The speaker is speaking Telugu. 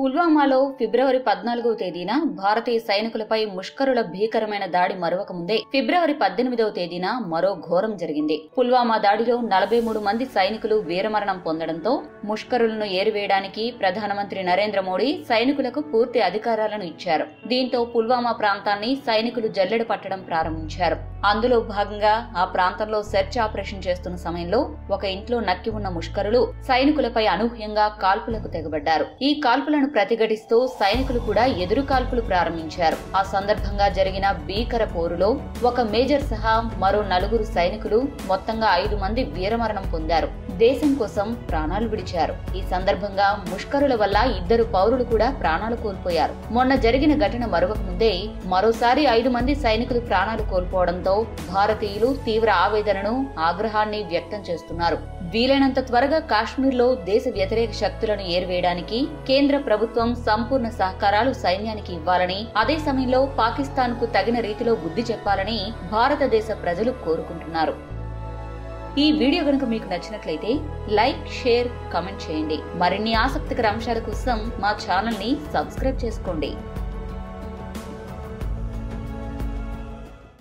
పుల్వామాలో ఫిబ్రవరి పద్నాలుగవ తేదీన భారతీయ సైనికులపై ముష్కరుల భీకరమైన దాడి మరొక ముందే ఫిబ్రవరి పద్దెనిమిదవ తేదీన మరో ఘోరం జరిగింది. పుల్వామా దాడిలో నలభై మూడు మంది సైనికులు వీరమరణం పొందడంతో ముష్కరులను ఏరివేయడానికి ప్రధానమంత్రి నరేంద్ర మోడీ సైనికులకు పూర్తి అధికారాలను ఇచ్చారు. దీంతో పుల్వామా ప్రాంతాన్ని సైనికులు జల్లెడ పట్టడం ప్రారంభించారు. అందులో భాగంగా ఆ ప్రాంతంలో సెర్చ్ ఆపరేషన్ చేస్తున్న సమయంలో ఒక ఇంట్లో నక్కి ఉన్న ముష్కరులు సైనికులపై అనూహ్యంగా కాల్పులకు తెగబడ్డారు. ఈ కాల్పులను ప్రతిఘటిస్తూ సైనికులు కూడా ఎదురు కాల్పులు ప్రారంభించారు. ఆ సందర్భంగా జరిగిన భీకర పోరులో ఒక మేజర్ సహా మరో నలుగురు సైనికులు మొత్తంగా ఐదు మంది వీరమరణం పొందారు. దేశం కోసం ప్రాణాలు విడిచారు. ఈ సందర్భంగా ముష్కరుల వల్ల ఇద్దరు పౌరులు కూడా ప్రాణాలు కోల్పోయారు. మొన్న జరిగిన ఘటన మరొక ముందే మరోసారి ఐదు మంది సైనికులు ప్రాణాలు కోల్పోవడంతో భారతీయులు తీవ్ర ఆవేదనను ఆగ్రహాన్ని వ్యక్తం చేస్తున్నారు. వీలైనంత త్వరగా కాశ్మీర్లో దేశ వ్యతిరేక శక్తులను ఏరివేయడానికి కేంద్ర ప్రభుత్వం ప్రభుత్వం సంపూర్ణ సహకారాలు సైన్యానికి ఇవ్వాలని అదే సమయంలో పాకిస్తాన్కు తగిన రీతిలో బుద్ధి చెప్పాలని భారతదేశ ప్రజలు కోరుకుంటున్నారు. ఈ వీడియో కనుక మీకు నచ్చినట్లయితే లైక్ షేర్ కమెంట్ చేయండి. మరిన్ని ఆసక్తికర అంశాల కోసం మా ఛానల్ని సబ్స్క్రైబ్ చేసుకోండి.